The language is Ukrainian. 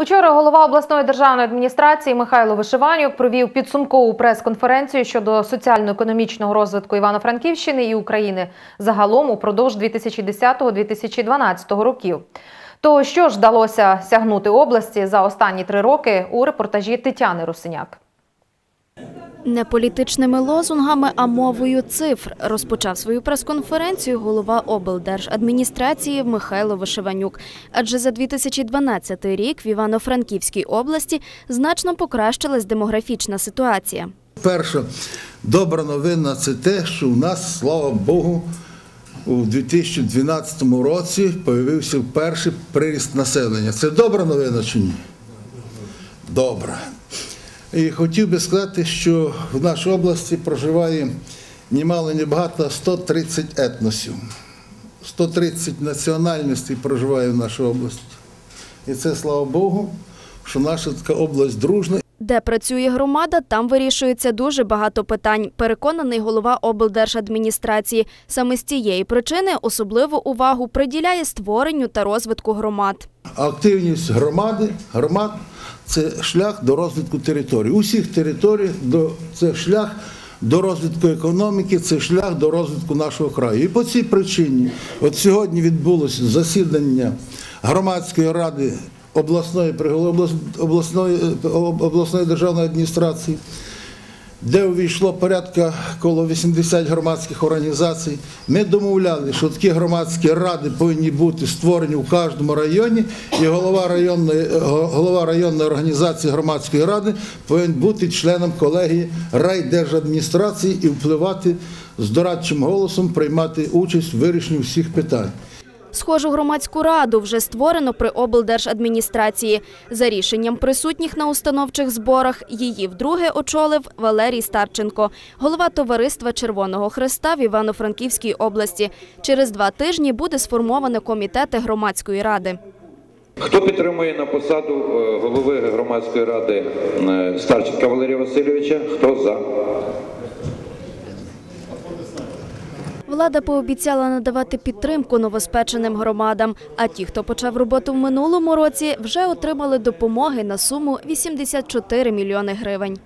Учора голова обласної державної адміністрації Михайло Вишиванюк провів підсумкову прес-конференцію щодо соціально-економічного розвитку Івано-Франківщини і України загалом упродовж 2010-2012 років. То що ж вдалося сягнути області за останні три роки у репортажі Тетяни Русиняк. Не політичними лозунгами, а мовою цифр розпочав свою прес-конференцію голова облдержадміністрації Михайло Вишиванюк. Адже за 2012 рік в Івано-Франківській області значно покращилась демографічна ситуація. Перша добра новина це те, що у нас, слава Богу, у 2012 році появився перший приріст населення. Це добра новина чи ні? Добра. І хотів би сказати, що в нашій області проживає немало небагато 130 етносів. 130 національностей проживає в нашій області. І це слава Богу, що наша така область дружна. Де працює громада, там вирішується дуже багато питань. Переконаний голова облдержадміністрації. Саме з цієї причини особливу увагу приділяє створенню та розвитку громад. Активність громади, громад це шлях до розвитку територій. Усіх територій до це шлях до розвитку економіки, це шлях до розвитку нашого краю. І по цій причині, от сьогодні відбулося засідання громадської ради обласної обласної, обласної державної адміністрації де увійшло порядка коло 80 громадських організацій. Ми домовляли, що такі громадські ради повинні бути створені в кожному районі, і голова районної, голова районної організації громадської ради повинен бути членом колегії райдержадміністрації і впливати з дорадчим голосом, приймати участь в вирішенні всіх питань. Схожу громадську раду вже створено при облдержадміністрації. За рішенням присутніх на установчих зборах її вдруге очолив Валерій Старченко, голова товариства Червоного Хреста в Івано-Франківській області. Через два тижні буде сформовано комітети громадської ради. Хто підтримує на посаду е, голови громадської ради е, Старченка Валерія Васильовича? Хто за? Влада пообіцяла надавати підтримку новоспеченим громадам. А ті, хто почав роботу в минулому році, вже отримали допомоги на суму 84 мільйони гривень.